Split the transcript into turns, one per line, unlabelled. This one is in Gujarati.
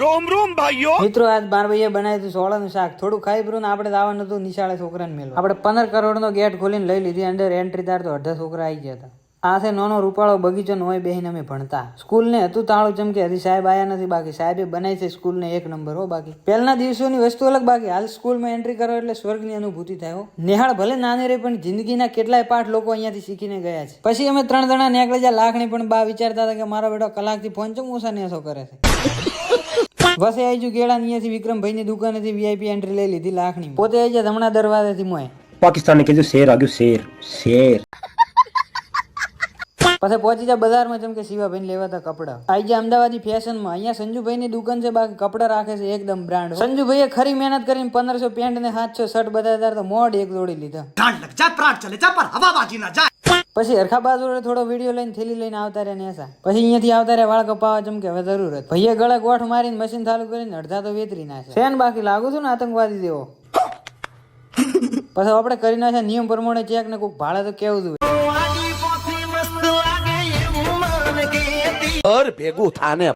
રોમ રોમ ભાઈઓ.
મિત્રો, આજ બાર ભાઈએ બનાવ્યું હતું સોળાનું શાક. થોડું ખાઈ પીરું ને આપણે દાવાનું હતું નિશાળે છોકરાને મેળવા આપણે પંદર કરોડનો ગેટ ખોલીને લઈ લીધી, અંદર એન્ટ્રી તાર તો અડધા છોકરા આવી ગયા હતા. આ છે નાનો રૂપાળો બગીચો, ને હોય બેહીને અમે ભણતા. સ્કૂલ ને હતું તાળું ચમકે હજી સાહેબ આયા નથી, બાકી સાહેબે બનાવી છે સ્કૂલ ને એક નંબર, હો, બાકી. પહેલાના દિવસોની વસ્તુ અલગ, બાકી હાલ સ્કૂલમાં એન્ટ્રી કરો એટલે સ્વર્ગની અનુભૂતિ થાય, હો. નિહાળ ભલે નાની રહી, પણ જિંદગીના કેટલાય પાઠ લોકો અહીંયાથી શીખીને ગયા છે. પછી અમે ત્રણ જણા નીકળી જ્યાં લાખણી પણ બા વિચારતા હતા કે મારો બેટો કલાકથી ફોન ચમ ઓછા નેસો કરે છે? બસે આવી ગયું ગેડા અહીંયાથી વિક્રમભાઈની દુકાનેથી વીઆઈપી એન્ટ્રી લઈ લીધી લાખની. પોતે આવી જાય હમણાં દરવાજેથી મોય.
પાકિસ્તાન ને કીધું શેર આગ્યું શેર શેર.
પછી પહોંચી જાય બજારમાં જેમ કે શિવાભાઈ લેવાતા કપડા. આઈ જાય અમદાવાદી ફેશનમાં. અહીંયા સંજુભાઈની દુકાન છે બાકી કપડા રાખે છે એકદમ બ્રાન્ડ. સંજુભાઈએ ખરી મહેનત કરીને પંદરસો પેન્ટ ને સાતસો શર્ટ બધા તો મોડ એક જોડી લીધા. પછી હરખા બાજુ થોડો વીડિયો લઈને થેલી લઈને આવતા રહ્યા નેસા. પછી અહીંયાથી આવતા રહ્યા વાળ કપાવા જેમ કે હવે જરૂર હતી. ભાઈએ ગળે ગોઠ મારીને મશીન ચાલુ કરીને અડધા તો વેતરી નાખે શેન બાકી? લાગુ છું ને આતંકવાદી દેવો પછી આપણે કરી નાખ્યા નિયમ પ્રમાણે ચેક ને કોઈક ભાડે તો કેવું જોઈએ.
ભેગું થાને